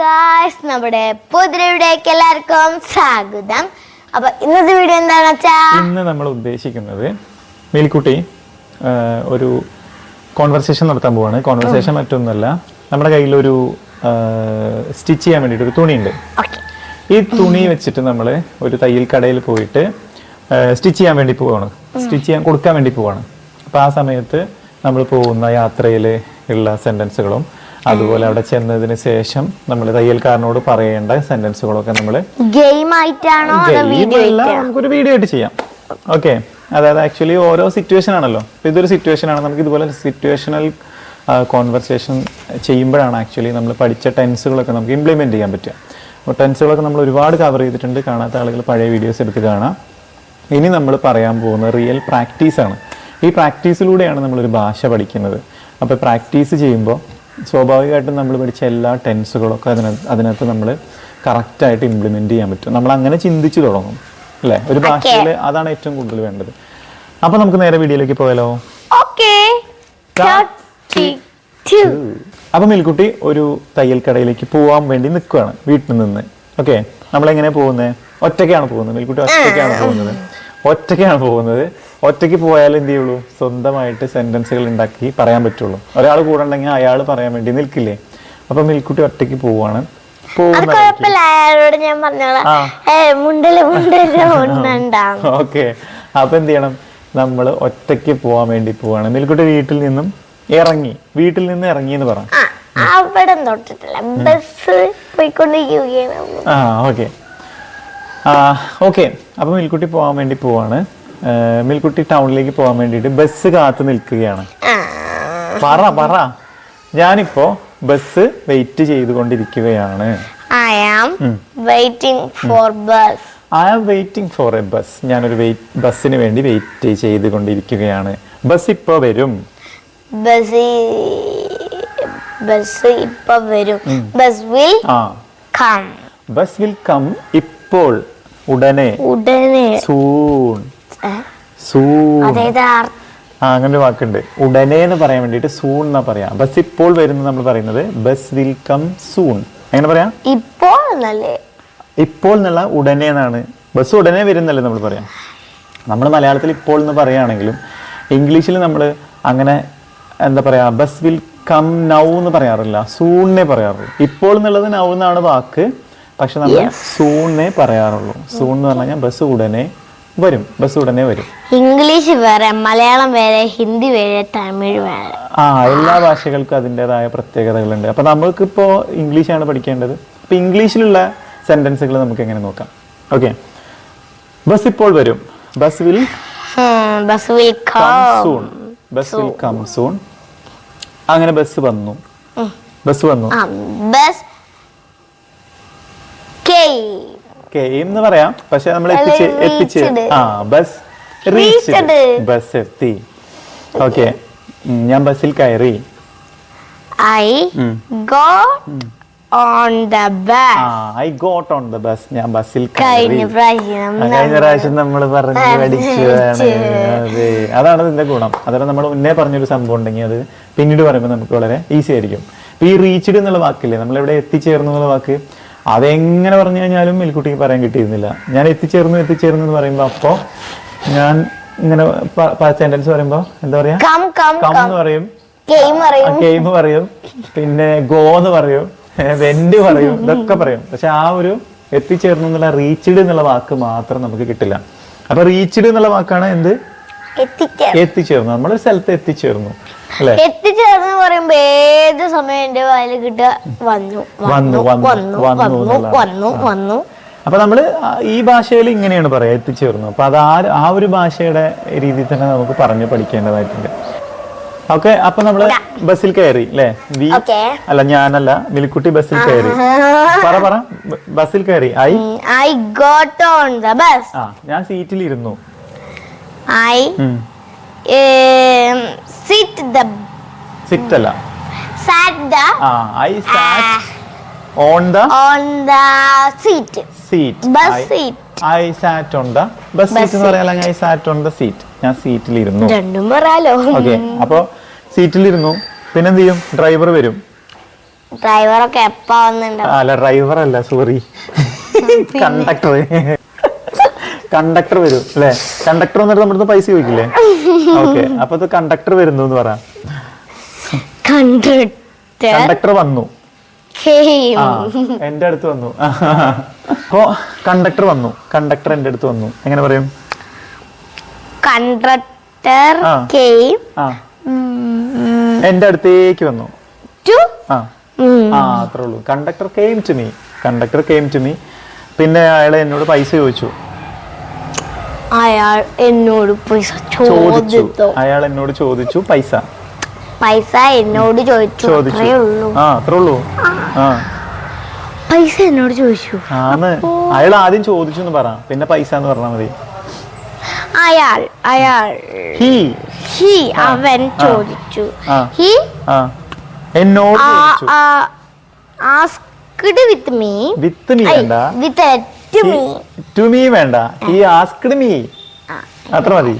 Guys നമ്മുടെ പുതിരയുടേക്ക് എല്ലാവർക്കും സ്വാഗതം. അപ്പൊ ഇന്നത്തെ വീഡിയോ എന്താണെന്ന് വെച്ചാ? ഇന്ന് നമ്മൾ ഉദ്ദേശിക്കുന്നത് മേലിക്കുട്ടി ഒരു കോൺവെർസേഷൻ നടത്താൻ പോവാണ്. കോൺവെർസേഷൻ മറ്റൊന്നുമല്ല നമ്മുടെ കയ്യിൽ ഒരു സ്റ്റിച്ച് ചെയ്യാൻ വേണ്ടിയിട്ട് ഒരു തുണിയുണ്ട്. ഓക്കെ ഈ തുണി വെച്ചിട്ട് നമ്മൾ ഒരു തയ്യൽ കടയിൽ പോയിട്ട് സ്റ്റിച്ച് ചെയ്യാൻ വേണ്ടി പോവാണ്. സ്റ്റിച്ച് ചെയ്യാൻ കൊടുക്കാൻ വേണ്ടി പോവാണ്. അപ്പോൾ ആ സമയത്ത് നമ്മൾ പോകുന്ന യാത്രയിൽ ഉള്ള സെന്റൻസുകളും അതുപോലെ അവിടെ ചെന്നതിന് ശേഷം നമ്മൾ തയ്യൽക്കാരനോട് പറയേണ്ട സെന്റൻസുകളൊക്കെ നമ്മൾ ഗെയിം ആയിട്ടാണോ നമുക്കൊരു വീഡിയോ ആയിട്ട് ചെയ്യാം. ഓക്കെ അതായത് ആക്ച്വലി ഓരോ സിറ്റുവേഷൻ ആണല്ലോ. ഇപ്പൊ ഇതൊരു സിറ്റുവേഷൻ ആണ്. നമുക്ക് ഇതുപോലെ സിറ്റുവേഷണൽ കോൺവെർസേഷൻ ചെയ്യുമ്പോഴാണ് ആക്ച്വലി നമ്മൾ പഠിച്ച ടെൻസുകളൊക്കെ നമുക്ക് ഇംപ്ലിമെന്റ് ചെയ്യാൻ പറ്റുക. അപ്പോൾ ടെൻസുകളൊക്കെ നമ്മൾ ഒരുപാട് കവർ ചെയ്തിട്ടുണ്ട്. കാണാത്ത ആളുകൾ പഴയ വീഡിയോസ് എടുത്ത് കാണാം. ഇനി നമ്മൾ പറയാൻ പോകുന്ന റിയൽ പ്രാക്ടീസാണ് ഈ പ്രാക്ടീസിലൂടെയാണ് നമ്മളൊരു ഭാഷ പഠിക്കുന്നത്. അപ്പോൾ പ്രാക്ടീസ് ചെയ്യുമ്പോൾ സ്വാഭാവികമായിട്ടും നമ്മൾ പഠിച്ച എല്ലാ ടെൻസുകളൊക്കെ അതിനകത്ത് അതിനകത്ത് നമ്മൾ കറക്റ്റായിട്ട് ഇംപ്ലിമെന്റ് ചെയ്യാൻ പറ്റും. നമ്മൾ അങ്ങനെ ചിന്തിച്ചു തുടങ്ങും അല്ലേ? ഒരു ഭാഷയിൽ അതാണ് ഏറ്റവും കൂടുതൽ വേണ്ടത്. അപ്പൊ നമുക്ക് നേരെ വീഡിയോയിലേക്ക് പോയാലോ? അപ്പൊ മിൽക്കുട്ടി ഒരു തയ്യൽ കടയിലേക്ക് പോവാൻ വേണ്ടി നിൽക്കുകയാണ് വീട്ടിൽ നിന്ന്. ഓക്കെ നമ്മളെങ്ങനെ പോകുന്നത് ഒറ്റയ്ക്കാണ് പോകുന്നത്? മിൽക്കുട്ടി ഒറ്റയ്ക്കാണ് പോകുന്നത്? ഒറ്റയ്ക്കാണ് പോകുന്നത്. ഒറ്റയ്ക്ക് പോയാൽ എന്ത് ചെയ്യുള്ളൂ? സ്വന്തമായിട്ട് സെന്റൻസുകൾ ഉണ്ടാക്കി പറയാൻ പറ്റുള്ളൂ. ഒരാൾ കൂടെ ഉണ്ടെങ്കിൽ അയാൾ പറയാൻ വേണ്ടി നിൽക്കില്ലേ? അപ്പൊ മിൽക്കുട്ടി ഒറ്റയ്ക്ക് പോവാണ്. ഓക്കെ. അപ്പൊ എന്ത് ചെയ്യണം? നമ്മൾ ഒറ്റയ്ക്ക് പോവാൻ വേണ്ടി പോവാണ്. മിൽക്കുട്ടി വീട്ടിൽ നിന്നും ഇറങ്ങി. വീട്ടിൽ നിന്ന് ഇറങ്ങി എന്ന് പറ. ആ അവിടെ തൊട്ടിട്ടില്ല. ബസ് പോയിക്കൊണ്ടിരിക്കുകയാണ്. ആ ഓക്കെ. ആ ഓക്കെ. അപ്പോൾ മിൽക്കുട്ടി പോകാൻ വേണ്ടി പോവാണ്. മിൽക്കുട്ടി ടൗണിലേക്ക് പോകാൻ വേണ്ടിയിട്ട് ബസ് കാത്തു നിൽക്കുകയാണ്. പറ പറ. ഞാനിപ്പോ ബസ് വെയിറ്റ് ചെയ്തുകൊണ്ടിരിക്കുകയാണ്. I am waiting for bus I am waiting for a bus ഞാനൊരു വെയിറ്റ് ബസ്സിന് വേണ്ടി വെയിറ്റ് ചെയ്തുകൊണ്ടിരിക്കുകയാണ്. ബസ് ഇപ്പോൾ വരും. ബസ് ബസ് ഇപ്പോ വരും. Bus will come bus will come ഇപ്പോൾ. ഉടനെ. ഉടനെ. സൂൺ? സൂൺ. അതായത് ആ അങ്ങനെ ഒരു വാക്കുണ്ട്. ഉടനെ എന്ന് പറയാൻ വേണ്ടിട്ട് സൂൺ എന്നാ പറയാം. ബസ് ഇപ്പോൾ വരുന്നത് നമ്മൾ പറയുന്നത് ബസ് വിൽ കം സൂൺ. എങ്ങനെ പറയാം? ഇപ്പോൾ ഇപ്പോൾ എന്നുള്ള ഉടനെ എന്നാണ്. ബസ് ഉടനെ വരുന്നല്ലേ നമ്മൾ പറയാം. നമ്മൾ മലയാളത്തിൽ ഇപ്പോൾ എന്ന് പറയുകയാണെങ്കിലും ഇംഗ്ലീഷിൽ നമ്മൾ അങ്ങനെ എന്താ പറയാ ബസ് വിൽ കം നൗ എന്ന് പറയാറില്ല. സൂണിനെ പറയാറുള്ളൂ. ഇപ്പോൾ എന്നുള്ളത് നൗ എന്നാണ് വാക്ക്. പക്ഷെ നമ്മൾ സൂണിനെ പറയാറുള്ളൂ. സൂൺ എന്ന് പറഞ്ഞാൽ ബസ് ഉടനെ വരും. ബസ് ഉടനെ വരും. ഇംഗ്ലീഷ് വേറെ മലയാളം വേറെ ഹിന്ദി വേറെ തമിഴ് വേറെ. ആ എല്ലാ ഭാഷകൾക്കും അതിന്റെതായ പ്രത്യേകതകളുണ്ട്. അപ്പൊ ഇംഗ്ലീഷ് ഇംഗ്ലീഷാണ് പഠിക്കേണ്ടത്. അപ്പൊ ഇംഗ്ലീഷിലുള്ള സെന്റൻസുകൾ നമുക്ക് എങ്ങനെ നോക്കാം. ഓക്കെ. ബസ് ഇപ്പോൾ വരും. Bus will bus will come soon. Bus will come soon. അങ്ങനെ ബസ് വന്നു. ബസ് വന്നു. ബസ് കെയിം എന്ന് പറയാം. പക്ഷെ നമ്മൾ എത്തിച്ച് എത്തിച്ച് ആ ബസ് Reached. ബസ് എത്തി. ഓക്കെ ഞാൻ ബസ്സിൽ കയറി. I go on the bus I got on the bus ഞാൻ ബസ്സിൽ കഴിഞ്ഞ പ്രാവശ്യം നമ്മൾ പറഞ്ഞു പഠിച്ചതാണ് അതെ. അതാണ് ഇതിന്റെ ഗുണം. അതാണ് നമ്മൾ മുന്നേ പറഞ്ഞൊരു സംഭവം ഉണ്ടെങ്കിൽ അത് പിന്നീട് പറയുമ്പോൾ നമുക്ക് വളരെ ഈസി ആയിരിക്കും. ഈ റീച്ച്ഡ് എന്നുള്ള വാക്കില്ലേ? നമ്മൾ ഇവിടെ എത്തിച്ചേർന്നു എന്നുള്ള വാക്ക്? അതെങ്ങനെ പറഞ്ഞു കഴിഞ്ഞാലും മേൽക്കുട്ടിക്ക് പറയാൻ കിട്ടിയിരുന്നില്ല. ഞാൻ എത്തിച്ചേർന്നു എത്തിച്ചേർന്നു എന്ന് പറയുമ്പോൾ അപ്പോൾ ഞാൻ ഇങ്ങനെ സെന്റൻസ് പറയുമ്പോൾ എന്താ പറയാ? കം എന്ന് പറയും. ഗെയിം പറയും. പിന്നെ ഗോ എന്ന് പറയും. വെന്റ് പറയും. ഇതൊക്കെ പറയും. പക്ഷെ ആ ഒരു എത്തിച്ചേർന്നു എന്നുള്ള റീച്ച്ഡ് എന്നുള്ള വാക്ക് മാത്രം നമുക്ക് കിട്ടില്ല. അപ്പൊ റീച്ച്ഡ് എന്നുള്ള വാക്കാണ് എന്ത്? എത്തിച്ചേർന്നു. നമ്മൾ ഒരു സ്ഥലത്ത് എത്തിച്ചേർന്നു. എത്തിച്ചേർന്ന് പറയുമ്പോ ഏത് സമയം എന്റെ വായിൽ കിട്ടുക? വന്നു വന്നു, വന്നു, വന്നു വന്നു വന്നു എന്നുള്ളതാണ്. വന്നു വന്നു. അപ്പൊ നമ്മൾ ഈ ഭാഷയിൽ ഇങ്ങനെയാണ് പറയാ എത്തിച്ചേർന്നു. അപ്പൊ അത് ആ ആ ഒരു ഭാഷയുടെ രീതിയിൽ തന്നെ നമുക്ക് പറഞ്ഞു പഠിക്കേണ്ടതായിട്ടുണ്ട്. ഓക്കെ അപ്പൊ നമ്മൾ ബസ്സിൽ കയറി അല്ലേ? വി അല്ല ഞാനല്ല മിൽക്കുട്ടി ബസ്സിൽ കയറി. പറ പറ. ബസ്സിൽ കയറി. I? I got on the bus ആ ഞാൻ സീറ്റിൽ ഇരുന്നു ഐ സിറ്റ് ദ സിറ്റ് അല്ല. Sat the I sat on the on the seat seat bus seat I sat on the bus seat എന്ന് പറയാൻ I sat on the seat ഞാൻ സീറ്റിൽ ഇരുന്നു രണ്ടും പറയാലോ. ഓക്കെ അപ്പോ സീറ്റിൽ ഇരുന്നു പിന്നെ എന്ത് ചെയ്യും ഡ്രൈവർ വരും ഡ്രൈവറൊക്കെ എപ്പോ വന്നിട്ടുണ്ടാവും? അല്ല ഡ്രൈവർ അല്ല സോറി കണ്ടക്ടർ കണ്ടക്ടർ വരും അല്ലെ? കണ്ടക്ടർ വന്നിട്ട് നമ്മുടെ പൈസ ചോദിക്കില്ലേ? ഓക്കെ അപ്പൊ ഇത് കണ്ടക്ടർ വരുന്നു എന്ന് പറ കണ്ടിട്ട് കണ്ടക്ടർ വന്നു. ആ എന്റെ അടുത്ത് വന്നു. അപ്പോ കണ്ടക്ടർ വന്നു. കണ്ടക്ടർ എന്റെ അടുത്ത് വന്നു. എങ്ങനെ പറയും? കണ്ടക്ടർ എന്റെ അടുത്തേക്ക് വന്നു. ആ. അത്രേ ഉള്ളൂ. Conductor came to me conductor came to me പിന്നെ അയാൾ എന്നോട് പൈസ ചോദിച്ചു. അയാൾ എന്നോട് പൈസ ചോദിച്ചു. അയാൾ എന്നോട് ചോദിച്ചു പൈസ. പൈസ എന്നോട് ചോദിച്ചു. അത്രേ ഉള്ളൂ. ആ അത്രേ ഉള്ളൂ ആ. പൈസ എന്നോട് ചോദിച്ചു. ആന്ന് അയാൾ ആദ്യം ചോദിച്ചു എന്ന് പറ. പിന്നെ പൈസ എന്ന് പറഞ്ഞാൽ മതി. അയാൾ അയാൾ. ഹി. ഹി അവൻ ചോദിച്ചു. ഹി? എന്നോട് ചോദിച്ചു. Asked with me with me with to me വേണ്ട. ഈ ആസ്ക്ഡ് മീ അത്ര മതി.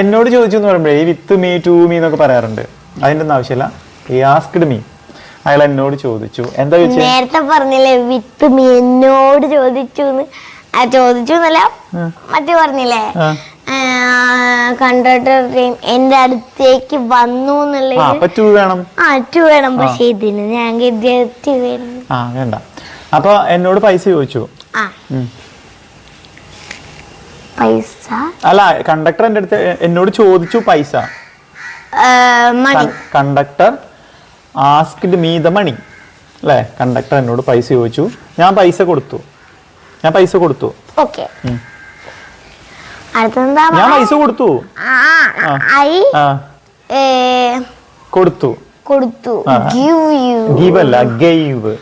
എന്നോട് ചോദിച്ചു എന്ന് പറയുമ്പോഴേ ഈ വിത്ത് മീ ടു മീ എന്നൊക്കെ പറയാറുണ്ട്. അതിന്റെ ഒന്നും ആവശ്യമില്ല. ഈ ആസ്ക്ഡ് മീ അയാൾ എന്നോട് ചോദിച്ചു. എന്താ ചോദിച്ചു? നേരത്തെ പറഞ്ഞില്ലേ വിത്ത് മീ എന്നോട് ചോദിച്ചു ആ ചോദിച്ചു എന്നല്ല മറ്റു പറഞ്ഞില്ലേ? ആ. എന്റെ അടുത്തേക്ക് വന്നു എന്നുള്ളത് അപ്പൊ വേണം. ആ ടു വേണം. പക്ഷെ ഇതിന് ഞാൻ ടു വേണം ആ വേണ്ട. അപ്പൊ എന്നോട് പൈസ ചോദിച്ചു. പൈസ? അല്ല കണ്ടക്ടർ എന്റെ അടുത്ത് എന്നോട് ചോദിച്ചു പൈസ. Conductor asked me the money അല്ലേ? കണ്ടക്ടർ എന്നോട് പൈസ ചോദിച്ചു. ഞാൻ പൈസ കൊടുത്തു. ഞാൻ പൈസ കൊടുത്തു. ഞാൻ പൈസ കൊടുത്തു. കൊടുത്തു. കൊടുത്തു. ഗീവ് ഗിവ് ഗീവ് അല്ല gave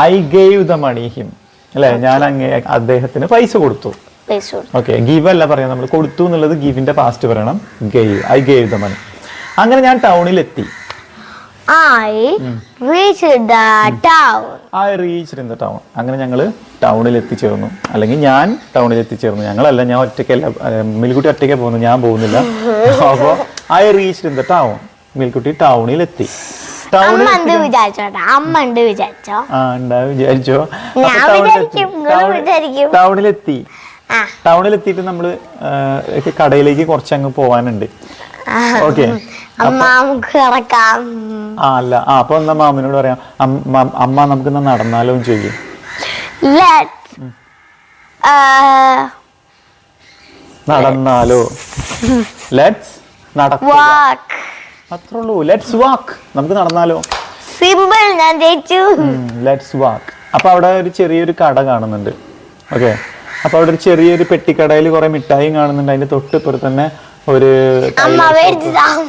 I gave the money him അല്ലേ? ഞാൻ അങ്ങേ അദ്ദേഹത്തിന് പൈസ കൊടുത്തു. ഓക്കെ ഗീവ് അല്ല പറയാം നമ്മൾ കൊടുത്തു എന്നുള്ളത് ഗീവിന്റെ പാസ്റ്റ് പറയണം. Gave I gave the money അങ്ങനെ ഞാൻ ടൗണിലെത്തി I reach the town I reach in the town അങ്ങനെ ഞങ്ങൾ ടൗണിൽ എത്തിച്ചേർന്നു. അല്ലെങ്കിൽ ഞാൻ ടൗണിൽ എത്തിച്ചേർന്നു. ഞങ്ങളല്ല ഞാൻ ഒറ്റയ്ക്കല്ല മിൽക്കുട്ടി ഒറ്റയ്ക്ക് പോകുന്നു. ഞാൻ പോകുന്നില്ല. അപ്പോൾ I reach in the town മിൽക്കുട്ടി ടൗണിൽ എത്തി. ടൗണിൽ അമ്മ എന്ത് വിചാരിച്ചോട്ടെ. അമ്മ എന്ത് വിചാരിച്ചോ. ആ ഉണ്ടാവും വിചാരിച്ചോ. ഞാൻ വിചാരിക്കും, നിങ്ങൾ വിചാരിക്കും. ടൗണിലെത്തി. ആ. ടൗണിലെത്തിയിട്ട് നമ്മൾ കടയിലേക്ക് കുറച്ചങ്ങ് പോവാനുണ്ട്. ഓക്കെ. ആ അല്ല. ആ അപ്പൊ എന്നാ മാമിനോട് പറയാം. അമ്മ നമുക്ക് നടന്നാലോ ചോദിക്കും ലെറ്റ് നടന്നാലോ. ലെറ്റ്സ് നടക്കുക. അത്രേ ഉള്ളൂ. ലെറ്റ്സ് വാക്ക് നമുക്ക് നടന്നാലോ? സിമ്പിൾ ഞാൻ ജയിച്ചു. ലെറ്റ്സ് വാക്ക് അപ്പോൾ അവിടെ ഒരു ചെറിയൊരു കട കാണുന്നുണ്ട്. ഓക്കെ അപ്പോൾ അവിടെ ഒരു ചെറിയൊരു പെട്ടിക്കടയിൽ കുറേ മിഠായിയും കാണുന്നുണ്ട്. അതിന്റെ തൊട്ടിപ്പുറത്ത് തന്നെ ഒരു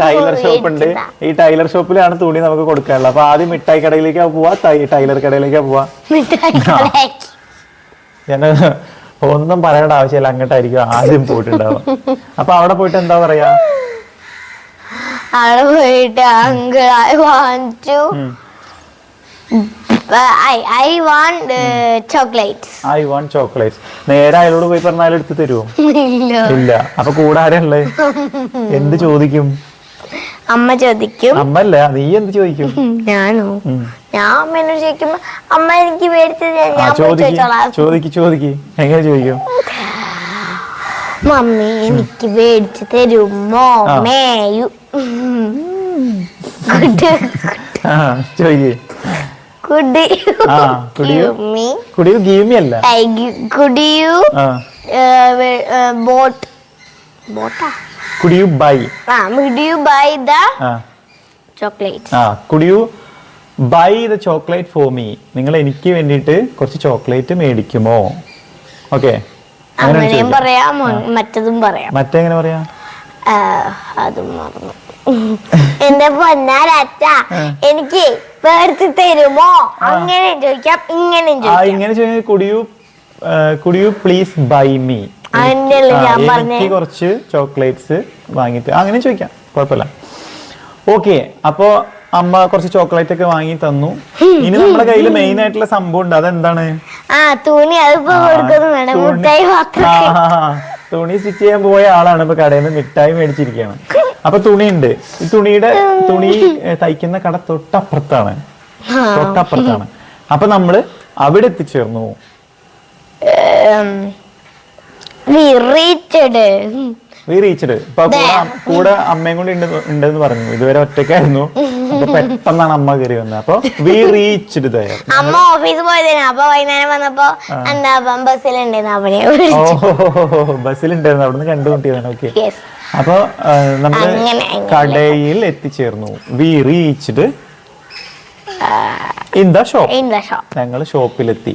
ടൈലർ ഷോപ്പ് ഉണ്ട്. ഈ ടൈലർ ഷോപ്പിലാണ് തുണി നമുക്ക് കൊടുക്കാനുള്ളത്. അപ്പൊ ആദ്യം മിഠായി കടയിലേക്കാ പോവാ ടൈലർ കടയിലേക്കാ പോവാ. മിഠായി. ഞാൻ ഒന്നും പറയേണ്ട ആവശ്യമില്ല അങ്ങോട്ടായിരിക്കും ആദ്യം പോയിട്ടുണ്ടാവുക. അപ്പൊ അവിടെ പോയിട്ട് എന്താ പറയാ? അവിടെ പോയിട്ട് uncle I want to I I want chocolates I want chocolates നേരെ അയാളോട് പോയി പറഞ്ഞാൽ എടുത്ത് തരുമോ ഇല്ല. അപ്പൊ കൂടെ ആരല്ലേ എന്ത് ചോദിക്കും? അമ്മ ചോദിക്കും. അമ്മല്ല നീ എന്ത് ചോദിക്കും? ഞാനോ. ഞാൻ അമ്മേനോട് ചോദിക്കുമ്പോ അമ്മ എനിക്ക് മേടിച്ചത് ചോദിക്ക് ചോദിക്ക് എങ്ങനെ ചോദിക്കും? മമ്മി എനിക്ക് മേടിച്ചു തരുമോ. മേയു മീ കുടി. ഗീവ് മി അല്ല? ബോട്ട്. ബൈ. ആ ബൈ ദ ചോക്ലേറ്റ്. ആ buy the chocolate for me. നിങ്ങൾ എനിക്ക് വേണ്ടിട്ട് കുറച്ച് ചോക്ലേറ്റ് മേടിക്കുമോ? ഓക്കെ. അങ്ങനെയും പറയാം മറ്റതും പറയാം. മറ്റെങ്ങനെ പറയാ? അതും മറന്നു. എന്റെ പൊന്നാരച്ച എനിക്ക് പേർത്ത് തരുമോ? അങ്ങനെ ചോദിക്കാം ഇങ്ങനെ ഇങ്ങനെ ചോദിച്ചാൽ കുടി യു കുടി യു പ്ലീസ് ബൈ മീ. എനിക്ക് കുറച്ച് ചോക്ലേറ്റ്സ് വാങ്ങിട്ട് അങ്ങനെ ചോദിക്കാം കുഴപ്പമില്ല. ഓക്കെ അപ്പോ അമ്മ കുറച്ച് ചോക്ലേറ്റ് ഒക്കെ വാങ്ങി തന്നു. ഇനി നമ്മുടെ കയ്യിൽ മെയിൻ ആയിട്ടുള്ള സംഭവം ഉണ്ട് അതെന്താണ്? ആ തുണി അതിപ്പോ കൊടുക്കുന്നു മുട്ടായി മാത്രം. തുണി സ്റ്റിച്ച് ചെയ്യാൻ പോയ ആളാണ് ഇപ്പൊ കടയിൽ നിന്ന് മിഠായി മേടിച്ചിരിക്കുകയാണ് അപ്പൊ ഉണ്ട് ഈ തുണിയുടെ തുണി തയ്ക്കുന്ന കട തൊട്ടപ്പുറത്താണ്. തൊട്ടപ്പുറത്താണ്. അപ്പൊ നമ്മൾ അവിടെ എത്തിച്ചേർന്നു. കൂടെ അമ്മയും കൂടി ഉണ്ട് ഉണ്ടെന്ന് പറഞ്ഞു. ഇതുവരെ ഒറ്റയ്ക്കായിരുന്നു. അപ്പൊ പെട്ടെന്നാണ് അമ്മ കയറി വന്നത് അപ്പൊ വി റീച്ച്ഡ് ദയർ അമ്മ ഓഫീസ് പോയതിന്. അപ്പൊ വൈകുന്നേരം വന്നപ്പോ എന്താ ബസ്സിലുണ്ടായിരുന്നു അവിടെ ഓ ബസ്സിലുണ്ടായിരുന്നു അവിടുന്ന് കണ്ടുമുട്ടിയതാണ്. ഓക്കെ അപ്പൊ നമ്മൾ. കടയിൽ എത്തിച്ചേർന്നു. We reached in the shop ഞങ്ങൾ ഷോപ്പിലെത്തി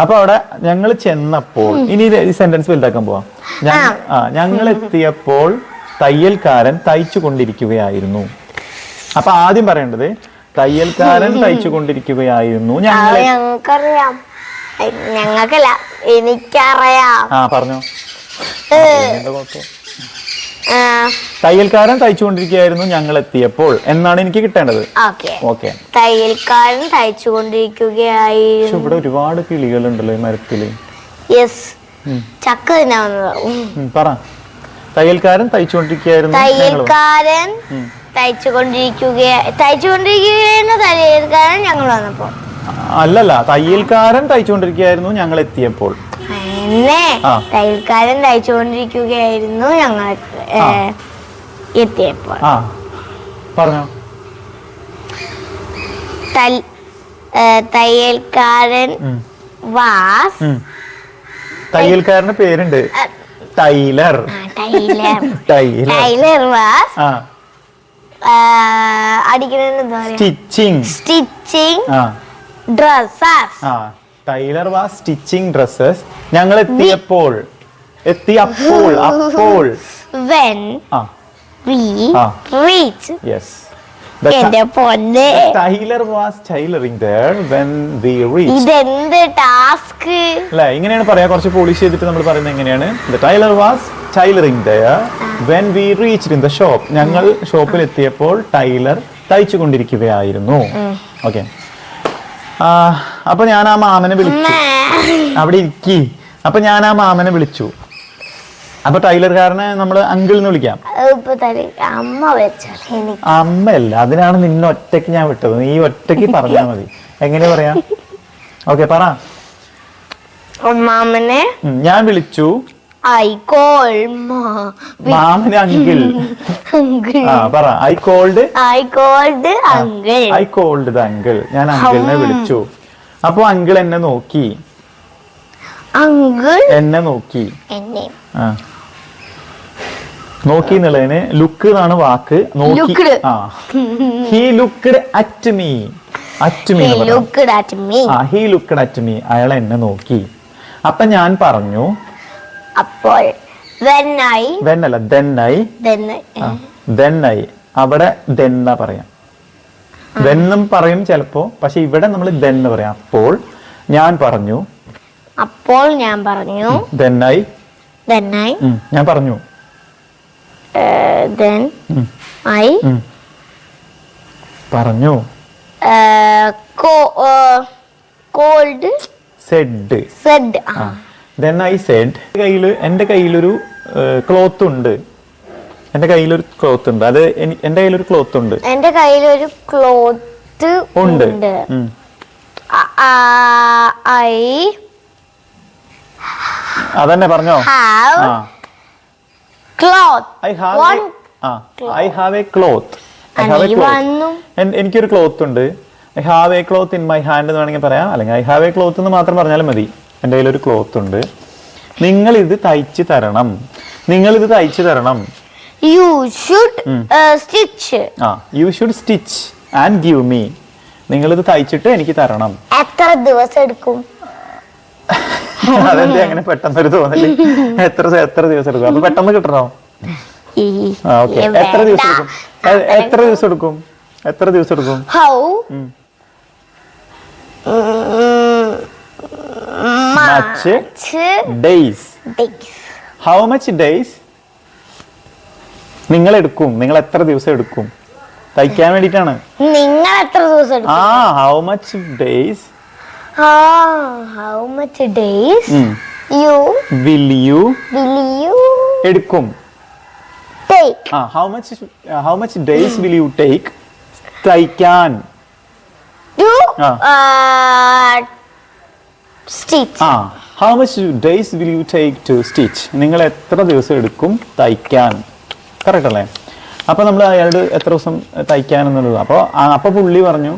അപ്പൊ അവിടെ ഞങ്ങൾ ചെന്നപ്പോൾ ഇനി ഈ സെന്റൻസ് വലുതാക്കാൻ പോവാം. ആ. ഞങ്ങൾ എത്തിയപ്പോൾ തയ്യൽക്കാരൻ തയ്ച്ചു കൊണ്ടിരിക്കുകയായിരുന്നു അപ്പൊ ആദ്യം പറയേണ്ടത് തയ്യൽക്കാരൻ തയ്ച്ചു കൊണ്ടിരിക്കുകയായിരുന്നു ഞങ്ങൾ ഞങ്ങൾക്കറിയാം. ഞങ്ങൾക്കല്ല എനിക്കറിയാം. ആ പറഞ്ഞോ. എന്താ കുഴപ്പം? തയ്യൽക്കാരൻ തയ്ച്ചുകൊണ്ടിരിക്കുകയായിരുന്നു ഞങ്ങൾ എത്തിയപ്പോൾ എന്നാണ് എനിക്ക് കിട്ടേണ്ടത്? ഓക്കെ. ഓക്കെ. തയ്യൽക്കാരൻ തയ്ച്ചുകൊണ്ടിരിക്കുകയായിരുന്നു. ഇവിടെ ഒരുപാട് കിളികൾ ഉണ്ടല്ലോ മരത്തിൽ. യെസ് ചക്ക പറ. തയ്യൽക്കാരൻ തയ്ച്ചുകൊണ്ടിരിക്കുകയായിരുന്നു തയ്യൽക്കാരൻ. തയ്ച്ചുകൊണ്ടിരിക്കുക തയ്ച്ചുകൊണ്ടിരിക്കുകയായിരുന്നു തയ്യൽക്കാരൻ ഞങ്ങൾ വന്നപ്പോൾ. അല്ലല്ല തയ്യൽക്കാരൻ തയ്ച്ചുകൊണ്ടിരിക്കുകയായിരുന്നു ഞങ്ങൾ എത്തിയപ്പോൾ. ആ. തയ്യൽക്കാരൻ തയ്ച്ചുകൊണ്ടിരിക്കുകയായിരുന്നു ഞങ്ങൾ എത്തിയപ്പോൾ. ആ. പറഞ്ഞോ. തയ്യൽക്കാരൻ വാസ്. തയ്യൽക്കാരന്റെ പേരുണ്ട്. Tailor. Tailor. Tailor. Tailor was ആ അടിക്കണെന്ന് എന്താ പറയാ stitching dresses tailor stitching dresses ഞങ്ങൾ എത്തിയപ്പോൾ എത്തിയപ്പോൾ അപ്പോൾ. When we. റീച്ച് യെസ് ഇതെന്ത് ടാസ്ക് അല്ലെ ഇങ്ങനെയാണ് പറയാ കുറച്ച് പോളിഷ് ചെയ്തിട്ട് നമ്മൾ പറയുന്നത് എങ്ങനെയാണ്? The tailor was tailoring there when we reach in the shop ഞങ്ങൾ ഷോപ്പിൽ എത്തിയപ്പോൾ ടൈലർ തയ്ച്ചു കൊണ്ടിരിക്കുകയായിരുന്നു ഓക്കെ അപ്പൊ ഞാൻ ആ മാമനെ വിളിച്ചു. അവിടെ ഇരിക്കി. അപ്പൊ ഞാൻ ആ മാമനെ വിളിച്ചു. അപ്പൊ ടൈലർകാരനെ നമ്മൾ അങ്കിൾ എന്ന് വിളിക്കാം. ഇപ്പൊ തരും അമ്മ വെച്ചാൽ എനിക്ക്. അമ്മയല്ല അതിനാണ് നിന്നെ ഒറ്റയ്ക്ക് ഞാൻ വിട്ടത്. നീ ഒറ്റയ്ക്ക് പറഞ്ഞാൽ മതി. എങ്ങനെ പറയാ? ഓക്കെ പറ. മാമനെ ഉം, ഞാൻ വിളിച്ചു. ഐ കോൾ മാമന് അങ്കിൾ ആ പറ. I called I called uncle I called the uncle ഞാൻ അങ്കിളിനെ വിളിച്ചു. അപ്പൊ അങ്കിൾ എന്നെ നോക്കി. അങ്കിൾ എന്നെ നോക്കി. എന്നെ. ആ. നോക്കി എന്നുള്ളതിന് ലുക്ക് എന്നാണ് വാക്ക്. നോക്കി ആ. He looked at me at me ആ ഹി ലുക്ക്ഡ് അറ്റ് മീ അയാൾ എന്നെ നോക്കി. അപ്പൊ ഞാൻ പറഞ്ഞു അപ്പോൾ ഐ അവിടെ ദെന്ന പറയാം. ദെന്നും പറയും ചിലപ്പോ പക്ഷെ ഇവിടെ നമ്മൾ ദെന്ന് പറയാം. അപ്പോൾ ഞാൻ പറഞ്ഞു അപ്പോൾ ഞാൻ പറഞ്ഞു ഞാൻ പറഞ്ഞു uh, then ഉം, I ഉം. പറഞ്ഞു. കോൾഡ് uh, സെഡ് ആ. ദെൻ ഐ സെഡ് കയ്യിൽ എന്റെ കയ്യിലൊരു ക്ലോത്ത് ഉണ്ട്. എന്റെ കയ്യിലൊരു ക്ലോത്ത് ഉണ്ട്. അത് എന്റെ കയ്യിലൊരു ക്ലോത്ത് ഉണ്ട്. എന്റെ കയ്യിലൊരു ക്ലോത്ത് ഉണ്ട്. ഐ അതന്നെ പറഞ്ഞോ? Have cloth I have I have a cloth I have a cloth എനിക്കൊരു ക്ലോത്ത് ഉണ്ട്. I have a cloth in my hand എന്ന് വേണമെങ്കിൽ പറയാം. അല്ലെങ്കിൽ ഐ ഹാവ് എ ക്ലോത്ത് എന്ന് മാത്രം പറഞ്ഞാലും മതി. എന്റെ കയ്യിൽ ഒരു ക്ലോത്ത് ഉണ്ട്. നിങ്ങൾ ഇത് തയ്ച്ചു തരണം. നിങ്ങൾ ഇത് തയ്ച്ചു തരണം. യു ഷുഡ് സ്റ്റിച്ച് ആ you should stitch and give me നിങ്ങൾ ഇത് തയ്ച്ചിട്ട് എനിക്ക് തരണം. എത്ര ദിവസം എടുക്കും? അതെന്താ അങ്ങനെ പെട്ടെന്നൊരു തോന്നൽ? എത്ര എത്ര ദിവസം എടുക്കും? അപ്പൊ പെട്ടെന്ന് കിട്ടണോ? ഓക്കെ. എത്ര ദിവസം എടുക്കും? എത്ര ദിവസം എടുക്കും? എത്ര ദിവസം എടുക്കും? ഹൗ? ഉം. Much days. How much days? നിങ്ങൾ എടുക്കും നിങ്ങൾ എത്ര ദിവസം എടുക്കും? തയ്ക്കാൻ വേണ്ടിട്ടാണ് നിങ്ങൾ എത്ര ദിവസം ആ how much days? How much days you will you will you എടുക്കും? ടേക്ക് ആ how much how much days will you take തയ്ക്കാൻ. ടു സ്റ്റിച്ച് ആ how much days will you take to stitch നിങ്ങൾ എത്ര ദിവസം എടുക്കും തയ്ക്കാൻ? കറക്റ്റ് അല്ലേ? അപ്പൊ നമ്മൾ അയാളോട് എത്ര ദിവസം തയ്ക്കാൻ എന്നുള്ളത്. അപ്പോൾ അപ്പൊ പുള്ളി പറഞ്ഞു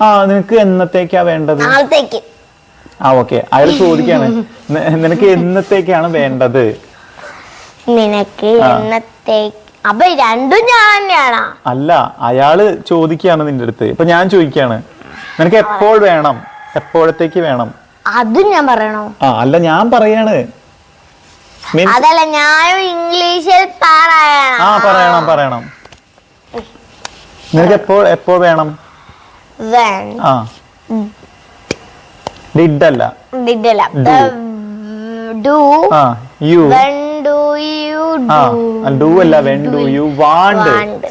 ആ നിനക്ക് എന്നത്തേക്കാ വേണ്ടത്? നാളത്തേക്ക്. ആ ഓക്കെ അയാൾ ചോദിക്കാണ്. "നി- നിനക്ക് എന്നത്തേക്കാണ് വേണ്ടത്? നിനക്ക് എന്നത്തേക്ക്. അപ്പൊ രണ്ടും ഞാൻ തന്നെയാണോ അല്ല അയാൾ ചോദിക്കാണ് നിന്റെ അടുത്ത്. ഇപ്പൊ ഞാൻ ചോദിക്കാണ് നിനക്ക് എപ്പോൾ വേണം? എപ്പോഴത്തേക്ക് വേണം? അതും ഞാൻ പറയണോ? ആ അല്ല ഞാൻ പറയാണ്. അതല്ല ഞാനും ഇംഗ്ലീഷിൽ ആ പറയണം പറയണം. നിനക്ക് എപ്പോൾ എപ്പോൾ വേണം? When ആ. ഡിഡ് അല്ല ഡിഡല്ല ഡു ആ യു when do you ആ do? ഡു അല്ല when do you want want?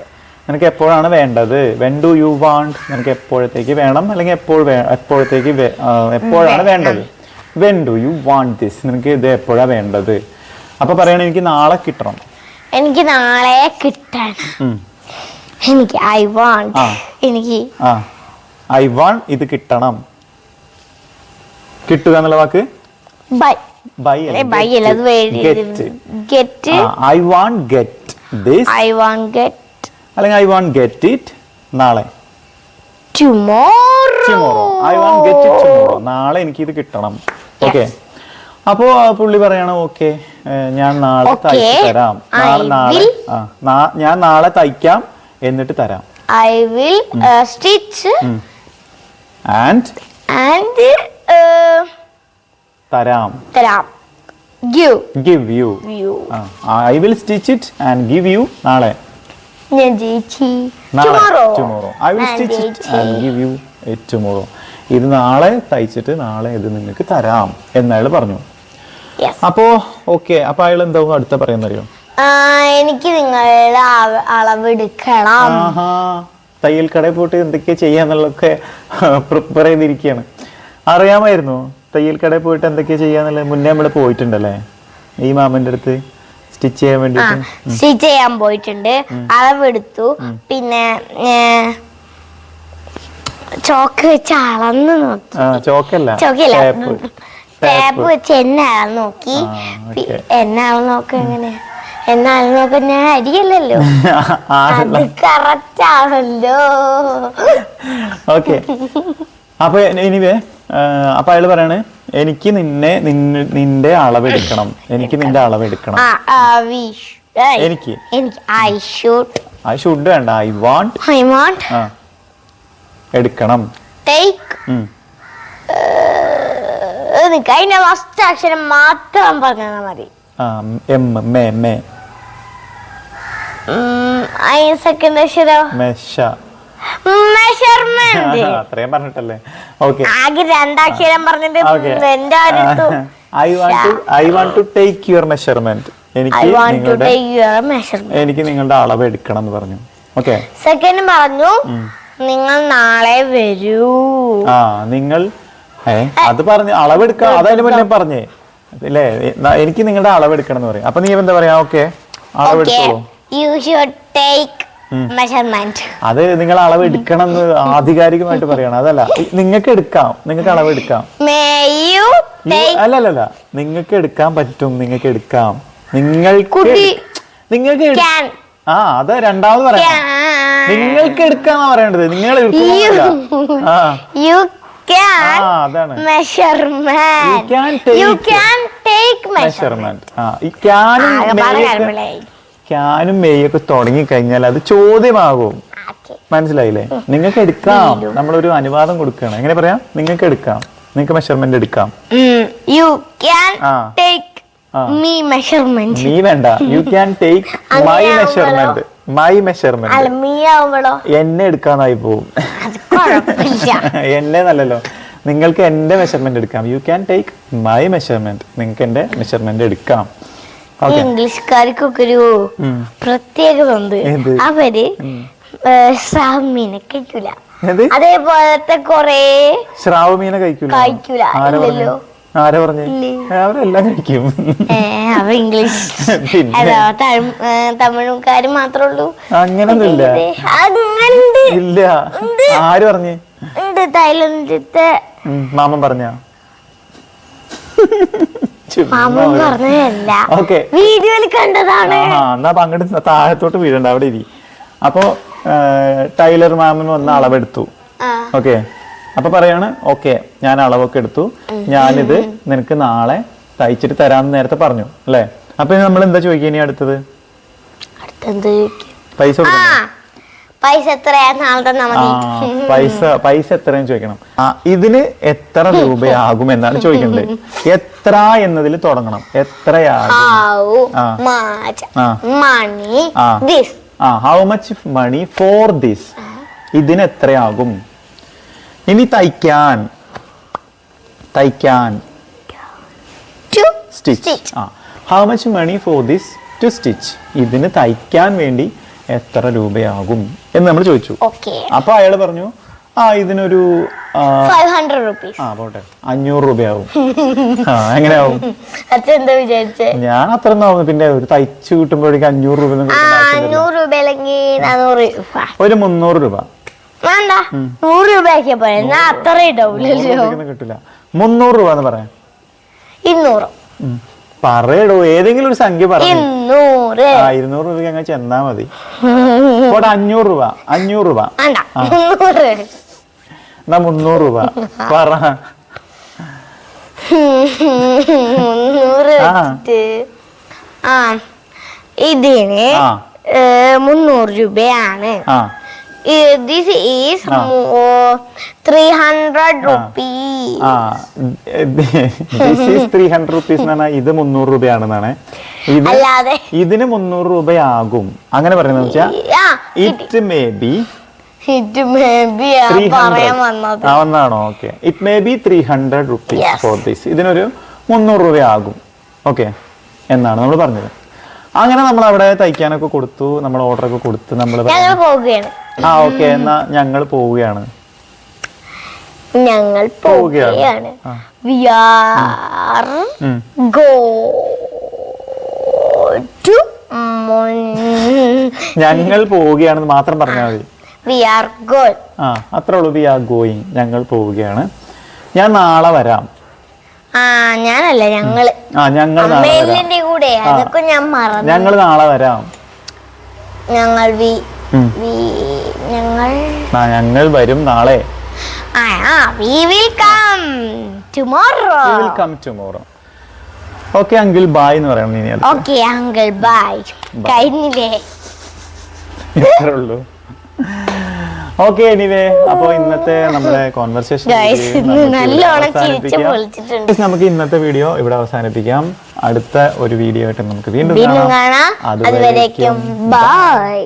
നിനക്ക് എപ്പോഴാണ് വേണ്ടത്? വെൻ ഡു യു വാണ്ട് നിനക്ക് എപ്പോഴത്തേക്ക് വേണം? അല്ലെങ്കിൽ എപ്പോൾ വേ- എപ്പോഴത്തേക്ക് വേ- ആ, എപ്പോഴാണ് വേണ്ടത്? When do you want this നിനക്ക് ഇത് എപ്പോഴാണ് വേണ്ടത്? അപ്പൊ പറയണ എനിക്ക് നാളെ കിട്ടണം. എനിക്ക് നാളെ കിട്ടണം. ഉം. എനിക്ക് ഐ വാണ്ട് ആ. എനിക്ക് ആ. ഐ വാണ്ട് ഇത് കിട്ടണം. കിട്ടുക എന്നുള്ള വാക്ക്? Buy. Buy get. I want get. This I want get. അല്ലെങ്കിൽ ഐ വാണ്ട് ഗെറ്റ് ഇറ്റ് നാളെ. Tomorrow tomorrow I want get it tomorrow നാളെ എനിക്ക് ഇത് കിട്ടണം ഓക്കെ. അപ്പോ പുള്ളി പറയണം ഓക്കെ ഞാൻ നാളെ Okay, തയ്ച്ചു തരാം. നാളെ നാളെ ഞാൻ നാളെ തയ്ക്കാം എന്നിട്ട് തരാം. I will stitch and and തരാം. തരാം. Give give you you I will stitch it and give you നാളെ. ഞാൻ ജയിച്ചി. Tomorrow tomorrow I will stitch it and give you it tomorrow ഇത് നാളെ തയ്ച്ചിട്ട് നാളെ ഇത് നിങ്ങൾക്ക് തരാം എന്നയാൾ പറഞ്ഞു. അപ്പോ ഓക്കെ അപ്പൊ അയാൾ എന്താവും അടുത്ത പറയുന്നറിയോ എനിക്ക് നിങ്ങളുടെ അള- അളവെടുക്കണം തയ്യൽ കടയിൽ പോയിട്ട് എന്തൊക്കെയാ ചെയ്യാന്നുള്ളതൊക്കെ പ്രിപ്പയർ ചെയ്തിരിക്കുകയാണ് അറിയാമായിരുന്നു തയ്യൽ കടയിൽ പോയിട്ട് എന്തൊക്കെയാ ചെയ്യാന്നുള്ളത് മുന്നേ നമ്മൾ പോയിട്ടുണ്ടല്ലേ? ഈ മാമന്റെ അടുത്ത് സ്റ്റിച്ച് ചെയ്യാൻ വേണ്ടി സ്റ്റിച്ച് ചെയ്യാൻ പോയിട്ടുണ്ട്. അളവെടുത്തു. പിന്നെ ചോക്ക് വെച്ച് അളന്ന് നോക്കി. ചോക്കല്ല. ചോക്കല്ല. ടേപ്പ്. വെച്ച് എന്നെ അളന്ന് നോക്കി. എന്നെ അളന്ന് നോക്ക എങ്ങനെ എന്നെ അളന്ന് നോക്ക ഞാൻ അരിയല്ലല്ലോ അത് കറക്റ്റ് ആണല്ലോ ഓക്കെ അപ്പൊ എനിവേ അപ്പൊ അയാൾ പറയാണ് എനിക്ക് നിന്നെ നിന്റെ അളവെടുക്കണം എനിക്ക് നിന്റെ അളവെടുക്കണം എനിക്ക് എനിക്ക് ഐ ഷുഡ് ഐ ഷുഡ് വേണ്ട ഐ വാണ്ട് ഐ വാണ്ട് എടുക്കണം ടേക്ക് അതിന്റെ ഫസ്റ്റ് അക്ഷരം മാത്രം പറഞ്ഞാൽ മതി ആ എം മേ മേ സെക്കൻഡ് അക്ഷരം. മെഷ. മെഷർമെന്റ്. അത്രയും പറഞ്ഞിട്ടല്ലേ. ഓക്കെ. ആകെ രണ്ടാക്ഷരം പറഞ്ഞിട്ട് ഓക്കെ. എന്റെ I want to I want to take your measurement എനിക്ക് നിങ്ങളുടെ എനിക്ക് അളവ് എടുക്കണം എന്ന് പറഞ്ഞു. ഓക്കെ. സെക്കൻഡ് പറഞ്ഞു നിങ്ങൾ നാളെ വരൂ. ആ നിങ്ങൾ അത് പറഞ്ഞു അളവെടുക്കാം അതതിന് മുന്നേ പറഞ്ഞേ. അല്ലേ എനിക്ക് നിങ്ങളുടെ അളവെടുക്കണം എന്ന് പറയും. അപ്പൊ നീ എന്താ പറയാ? ഓക്കെ. ഓക്കെ. അളവെടുത്തോളൂ യു ഷുഡ് ടേക്ക് മെഷർമെന്റ് അത് നിങ്ങൾ അളവ് എടുക്കണം എന്ന് ആധികാരികമായിട്ട് പറയണം. അതല്ല നിങ്ങൾക്ക് എടുക്കാം. നിങ്ങൾക്ക് അളവ് എടുക്കാം. അല്ലല്ല You- ടേക്ക് അല്ല അല്ല അല്ല. നിങ്ങൾക്ക് എടുക്കാൻ പറ്റും. നിങ്ങൾക്ക് എടുക്കാം. നിങ്ങൾക്ക് നിങ്ങൾക്ക് ആ അത് രണ്ടാമത് പറയാം നിങ്ങൾക്ക് എടുക്കാന്നാ പറയേണ്ടത്. നിങ്ങൾ യു ആ. ക്യാൻ ടേക്ക് മെഷർമെന്റ് ഈ ക്യാനും ക്യാനും മേയൊക്കെ തുടങ്ങി കഴിഞ്ഞാൽ അത് ചോദ്യമാകും. മനസ്സിലായില്ലേ? നിങ്ങൾക്ക് എടുക്കാം. നമ്മളൊരു അനുവാദം കൊടുക്കണം എങ്ങനെ പറയാം? നിങ്ങൾക്ക് എടുക്കാം. നിങ്ങൾക്ക് മെഷർമെന്റ് എടുക്കാം. You can take me measurement നീ വേണ്ട. You can take my measurement my measurement എന്നെ എടുക്കാനായി കുഴപ്പമില്ല എന്നെ നല്ലല്ലോ. നിങ്ങൾക്ക് എന്റെ മെഷർമെന്റ് എടുക്കാം. You can take my measurement നിങ്ങൾക്ക് എന്റെ മെഷർമെന്റ് എടുക്കാം. ഈ ഇംഗ്ലീഷുകാർക്കൊക്കെ ഒരു പ്രത്യേകത ഉണ്ട് അവർ സാമീനെ കഴിക്കൂല. അതേപോലത്തെ കൊറേ ശ്രാവമീന കഴിക്കൂല? കഴിക്കൂല. ഇല്ലല്ലോ? ആരാ പറഞ്ഞേ? അവരെല്ലാം കഴിക്കും. അവ ഇംഗ്ലീഷ്. അല്ല തഴ്- ഏ, തമിഴുകാര് മാത്രമേ ഉള്ളൂ അങ്ങനൊന്നുമില്ല ഇല്ല. ആര് പറഞ്ഞു? മാമൻ പറഞ്ഞ? വീഡിയോയിൽ കണ്ടതാണ്. എന്നാ അങ്ങോട്ട് താഴത്തോട്ട് വീഴണ്ട അവിടെ ഇരി. അപ്പോ ടൈലർ മാമൻ വന്ന അളവെടുത്തു. ഓക്കെ. അപ്പൊ പറയാണ് ഓക്കെ ഞാൻ അളവൊക്കെ എടുത്തു. ഞാനിത് നിനക്ക് നാളെ തയ്ച്ചിട്ട് തരാമെന്ന് നേരത്തെ പറഞ്ഞു. അല്ലേ? അപ്പൊ നമ്മൾ എന്താ ചോദിക്കുക ഇനി അടുത്തത്? പൈസ ആ കൊടുക്കണ്ടേ? പൈസ പൈസ പൈസ എത്രയെന്ന് ചോദിക്കണം. ആ ഇതിന് എത്ര രൂപയാകും എന്നാണ് ചോദിക്കേണ്ടത് എത്ര എന്നതിൽ തുടങ്ങണം. എത്രയാകും? ആ. How much money for this ഇതിന് എത്രയാകും? ഇനി തയ്ക്കാൻ. തയ്ക്കാൻ. ടു സ്റ്റിച്ച് ആ. How much money for this to stitch ഇതിന് തയ്ക്കാൻ വേണ്ടി എത്ര രൂപയാകും? എന്ന് നമ്മൾ ചോദിച്ചു. അപ്പൊ അയാൾ പറഞ്ഞു ആ ഇതിനൊരു ആ, ഫൈവ് ഹൺഡ്രഡ് റുപ്പീസ്. ആ പോട്ടെ. അഞ്ഞൂറ് രൂപയാവും. ആ എങ്ങനെയാവും? ഞാൻ അത്ര ഒന്നാവുന്നു പിന്നെ ഒരു തയ്ച്ചു കിട്ടുമ്പോഴേക്കും അഞ്ഞൂറ് രൂപ. അഞ്ഞൂറ് രൂപ അല്ലെങ്കിൽ നാനൂറ്. രൂപ ഒരു മുന്നൂറ് രൂപ. നൂറ് രൂപ അത്ര കിട്ടില്ല. മുന്നൂറ് രൂപ എന്ന് പറയാം. ഇരുന്നൂറ്. പറയടോ ഏതെങ്കിലും ഒരു സംഖ്യ പറഞ്ഞൂറ് ഇരുന്നൂറ്. ആ ഇരുന്നൂറ് രൂപയ്ക്ക് അങ്ങ് ചെന്നാ മതി. പോട്ടെ അഞ്ഞൂറ് രൂപ അഞ്ഞൂറ് രൂപ. എന്നാ മുന്നൂറ് രൂപ. പറ. ആ. ഇതിന്. മുന്നൂറ് രൂപയാണ്. ആ. ദിസ് is ആ. Three hundred rupees. റുപ്പീ ആ. This is three hundred rupees എന്ന് പറഞ്ഞാൽ ഇത് മുന്നൂറ് രൂപയാണെന്നാണ്. ഇത് അല്ലാതെ. ഇതിന് മുന്നൂറ് രൂപയാകും. അങ്ങനെ പറയുന്നത് വെച്ചാൽ ആ ഇറ്റ് മേ ബി ഇത് മേ ബി ത്രീ പറയാൻ വന്നത്. ആ വന്നാണോ? Okay it may be three hundred rupees Yes. For this ഇതിനൊരു മുന്നൂറ് രൂപയാകും. ഓക്കെ എന്നാണ് നമ്മൾ പറഞ്ഞത്. അങ്ങനെ നമ്മൾ അവിടെ തയ്ക്കാനൊക്കെ കൊടുത്തു നമ്മൾ ഓർഡർ ഒക്കെ കൊടുത്തു നമ്മൾ ഞങ്ങൾ പോവുകയാണ്. ആ ഓക്കെ എന്നാ ഞങ്ങൾ പോവുകയാണ്. ഞങ്ങൾ പോവുകയാണ്. വി ആർ ഉം. ഗോ ടു ഞങ്ങൾ പോവുകയാണെന്ന് മാത്രം പറഞ്ഞാൽ മതി. വി ആർ ആ അത്രേ ഉള്ളൂ വി ആർ ഗോയിങ് ഞങ്ങൾ പോവുകയാണ്. ഞാൻ നാളെ വരാം. ആ ഞാനല്ല ഞങ്ങൾ. ആ ഞങ്ങൾ നാളെ വരാം. അമ്മേലിന്റെ കൂടെ അതൊക്കെ ഞാൻ മറന്നു. ഞങ്ങൾ നാളെ വരാം. ഞങ്ങൾ വി ഉം. വി ഞങ്ങൾ ആ ഞങ്ങൾ വരും നാളെ. ആ we will come tomorrow. Will come tomorrow. Okay uncle bye എന്ന് പറയണം ഇനി അടുത്ത്. ഓക്കെ അങ്കിൾ ബൈ കഴിഞ്ഞില്ലേ? ഇത്രേ ഉള്ളൂ. ഓക്കെ എനിവേ അപ്പൊ ഇന്നത്തെ നമ്മുടെ കോൺവെർസേഷൻ. നമുക്ക് ഇന്നത്തെ വീഡിയോ ഇവിടെ അവസാനിപ്പിക്കാം. അടുത്ത ഒരു വീഡിയോ ആയിട്ട് നമുക്ക് വീണ്ടും കാണാം. അതുവരേക്കും ബൈ